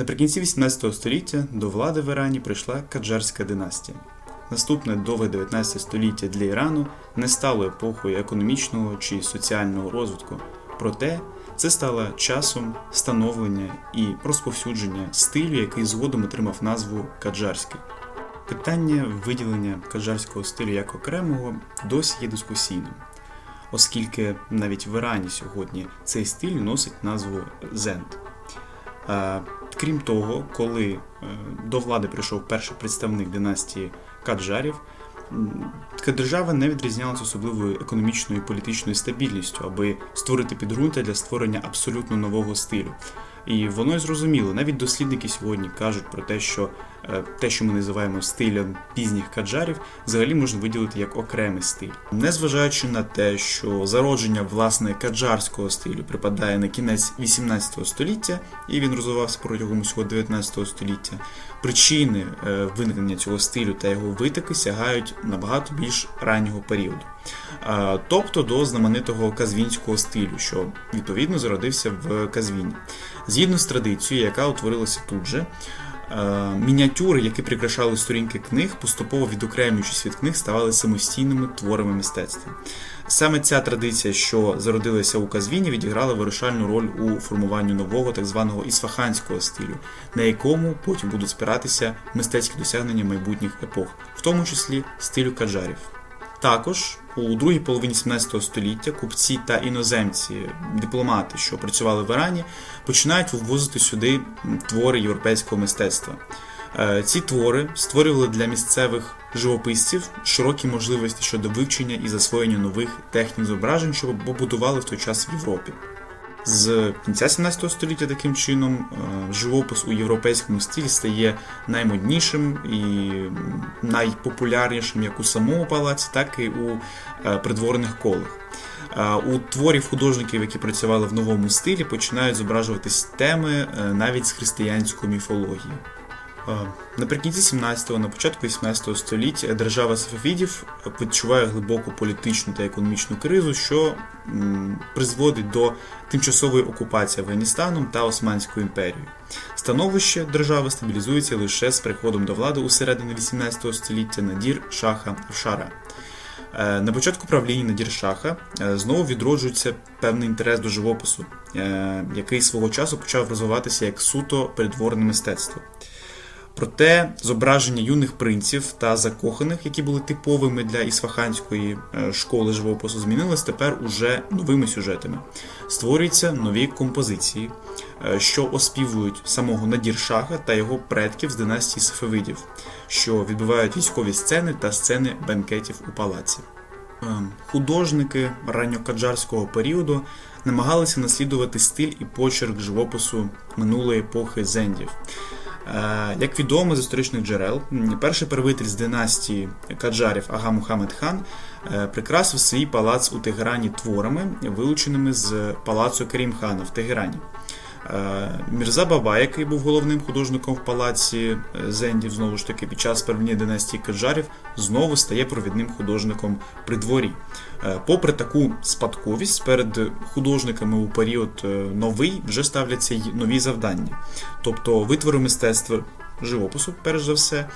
Наприкінці 18 століття до влади в Ірані прийшла Каджарська династія. Наступне довге 19 століття для Ірану не стало епохою економічного чи соціального розвитку. Проте це стало часом становлення і розповсюдження стилю, який згодом отримав назву каджарський. Питання виділення каджарського стилю як окремого досі є дискусійним, оскільки навіть в Ірані сьогодні цей стиль носить назву зент. Е, Крім того, коли е, до влади прийшов перший представник династії Каджарів, така держава не відрізнялася особливою економічною і політичною стабільністю, аби створити підґрунтя для створення абсолютно нового стилю. І воно й зрозуміло. Навіть дослідники сьогодні кажуть про те, що е, те, що ми називаємо стилем пізніх каджарів, взагалі можна виділити як окремий стиль. Незважаючи на те, що зародження власне каджарського стилю припадає на кінець 18 століття, і він розвивався протягом усього 19 століття, причини е, виникнення цього стилю та його витоки сягають набагато більш раннього періоду. Тобто до знаменитого казвінського стилю, що відповідно зародився в Казвіні. Згідно з традицією, яка утворилася тут же, мініатюри, які прикрашали сторінки книг, поступово відокремлюючись від книг, ставали самостійними творами мистецтва. Саме ця традиція, що зародилася у Казвіні, відіграла вирішальну роль у формуванні нового так званого ісфаханського стилю, на якому потім будуть спиратися мистецькі досягнення майбутніх епох, в тому числі стилю каджарів. Також у другій половині 17 століття купці та іноземці, дипломати, що працювали в Ірані, починають ввозити сюди твори європейського мистецтва. Е, Ці твори створювали для місцевих живописців широкі можливості щодо вивчення і засвоєння нових технік зображень, що побудували в той час в Європі. З кінця 17 століття таким чином е, живопис у європейському стилі стає наймоднішим і найпопулярнішим як у самому палаці, так і у е, придворних колах. Е, У творів художників, які працювали в новому стилі, починають зображуватись теми навіть з християнської міфології. Е, Наприкінці 17-го, на початку 18 століття держава Сафавідів відчуває глибоку політичну та економічну кризу, що призводить до тимчасової окупації Афганістаном та Османською імперією. Становище держави стабілізується лише з приходом до влади у середині 18 століття Надір Шаха Авшара. Е, На початку правління Надір Шаха е, знову відроджується певний інтерес до живопису, який свого часу почав розвиватися як суто придворне мистецтво. Проте зображення юних принців та закоханих, які були типовими для ісфаханської е, школи живопису, змінились тепер уже новими сюжетами. Створюються нові композиції, е, що оспівують самого Надір Шаха та його предків з династії Сафавидів, що відбивають військові сцени та сцени бенкетів у палаці. Ем, Художники ранньокаджарського періоду намагалися наслідувати стиль і почерк живопису минулої епохи зендів. Е, Як відомо з історичних джерел, перший правитель з династії Каджарів Ага Мухаммед хан е, прикрасив свій палац у Тегерані творами, вилученими з палацу Керім-хана в Тегерані. Е, Мірза Баба, який був головним художником в палаці е, Зендів, знову ж таки, під час правління династії Каджарів, знову стає провідним художником при дворі. Е, Попри таку спадковість, перед художниками у період новий вже ставляться й нові завдання. Тобто витвори мистецтва живопису, перш за все,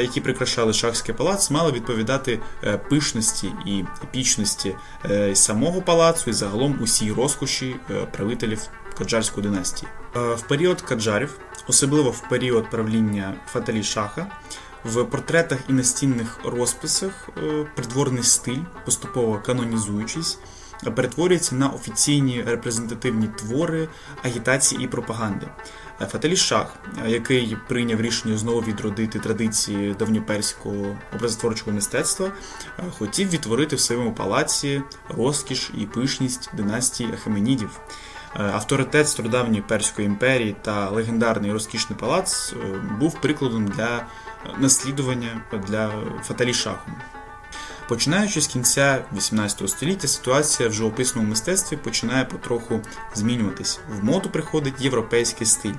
які прикрашали шахський палац, мали відповідати пишності і епічності самого палацу і загалом усій розкоші правителів Каджарської династії. Е, В період Каджарів, особливо в період правління Фаталі Шаха, в портретах і настінних розписах е, придворний стиль, поступово канонізуючись, перетворюється на офіційні репрезентативні твори агітації і пропаганди. Е, Фаталі Шах, який прийняв рішення знову відродити традиції давньоперського образотворчого мистецтва, хотів відтворити в своєму палаці розкіш і пишність династії Ахеменідів. Е, Авторитет стародавньої Перської імперії та легендарний розкішний палац е, був прикладом для наслідування для Фаталі Шаху. Починаючи з кінця 18 століття, ситуація в живописному мистецтві починає потроху змінюватись. В моду приходить європейський стиль.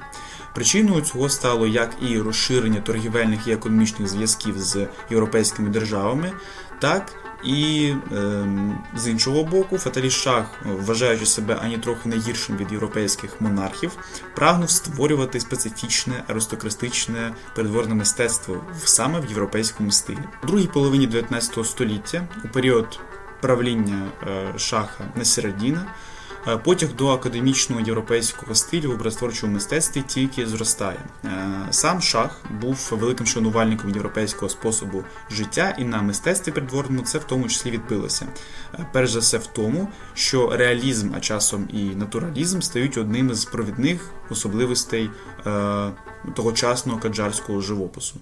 Причиною цього стало як і розширення торгівельних і економічних зв'язків з європейськими державами, так І е, з іншого боку, Фаталі Шах, вважаючи себе ані трохи не гіршим від європейських монархів, прагнув створювати специфічне аристократичне передворне мистецтво саме в європейському стилі. У другій половині 19 століття, у період правління е, шаха Насірадіна, Е, Потяг до академічного європейського стилю в образотворчому мистецтві тільки зростає. Е, Сам шах був великим шанувальником європейського способу життя, і на мистецтві придворному це в тому числі відбилося. Е, Перш за все в тому, що реалізм, а часом і натуралізм стають одним із провідних особливостей е, тогочасного каджарського живопису.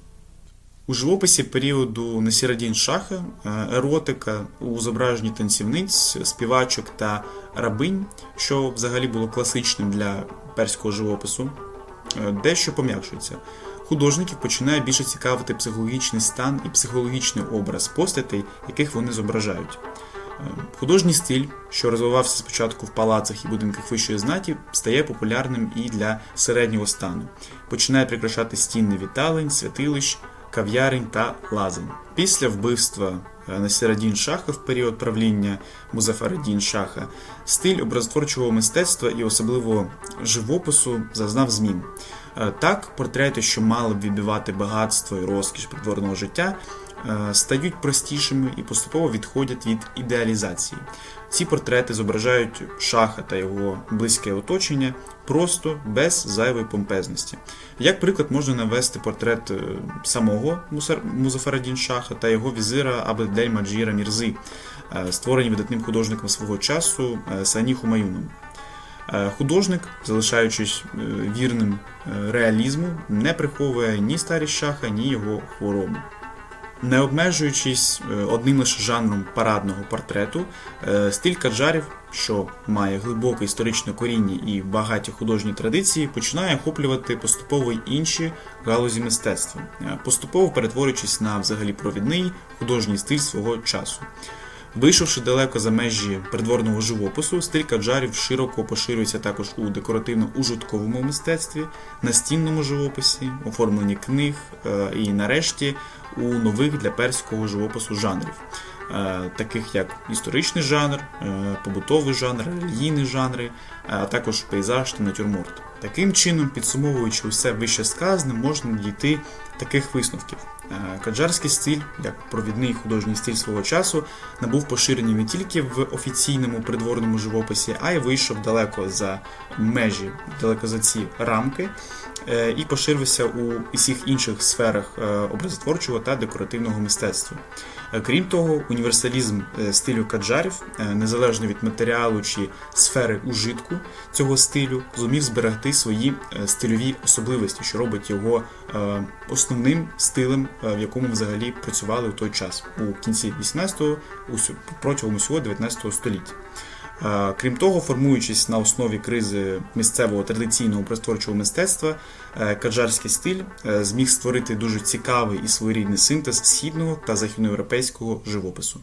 У живописі періоду Насірадін Шаха е, еротика у зображенні танцівниць, співачок та рабинь, що взагалі було класичним для перського живопису, е, дещо пом'якшується. Художників починає більше цікавити психологічний стан і психологічний образ постатей, яких вони зображають. Е, Художній стиль, що розвивався спочатку в палацах і будинках вищої знаті, стає популярним і для середнього стану. Починає прикрашати стіни віталень, святилищ, кав'ярень та лазень. Після вбивства е, Насірадін Шаха в період правління Музафарадін Шаха стиль образотворчого мистецтва і особливо живопису зазнав змін. Е, Так, портрети, що мали б відбивати багатство і розкіш придворного життя, стають простішими і поступово відходять від ідеалізації. Ці портрети зображають шаха та його близьке оточення просто без зайвої помпезності. Як приклад можна навести портрет е, самого Музафарадін Шаха та його візира Абдель Маджіра Мірзи, е, створені видатним художником свого часу е, Сані Хумаюном. Е, Художник, залишаючись е, вірним е, реалізму, не приховує ні старість шаха, ні його хворобу. Не обмежуючись е, одним лише жанром парадного портрету, е, стиль каджарів, що має глибоке історичне коріння і багаті художні традиції, починає охоплювати поступово й інші галузі мистецтва, е, поступово перетворюючись на взагалі провідний художній стиль свого часу. Вийшовши далеко за межі придворного живопису, стиль каджарів широко поширюється також у декоративно-ужитковому мистецтві, настінному живописі, оформленні книг е, і, нарешті, у нових для перського живопису жанрів, е, таких як історичний жанр, е, побутовий жанр, релігійні жанри, а також пейзаж та натюрморт. Таким чином, підсумовуючи усе вище сказане, можна дійти таких висновків. Е, Каджарський стиль, як провідний художній стиль свого часу, набув поширення не тільки в офіційному придворному живописі, а й вийшов далеко за межі, далеко за ці рамки, е, і поширився у усіх інших сферах е, образотворчого та декоративного мистецтва. Е, Крім того, універсалізм е, стилю каджарів, е, незалежно від матеріалу чи сфери ужитку цього стилю, зумів зберегти свої стильові особливості, що робить його основним стилем, в якому взагалі працювали у той час, у кінці 18-го, усю- протягом усього 19 століття. Крім того, формуючись на основі кризи місцевого традиційного просторчого мистецтва, е, каджарський стиль е, зміг створити дуже цікавий і своєрідний синтез східного та західноєвропейського живопису.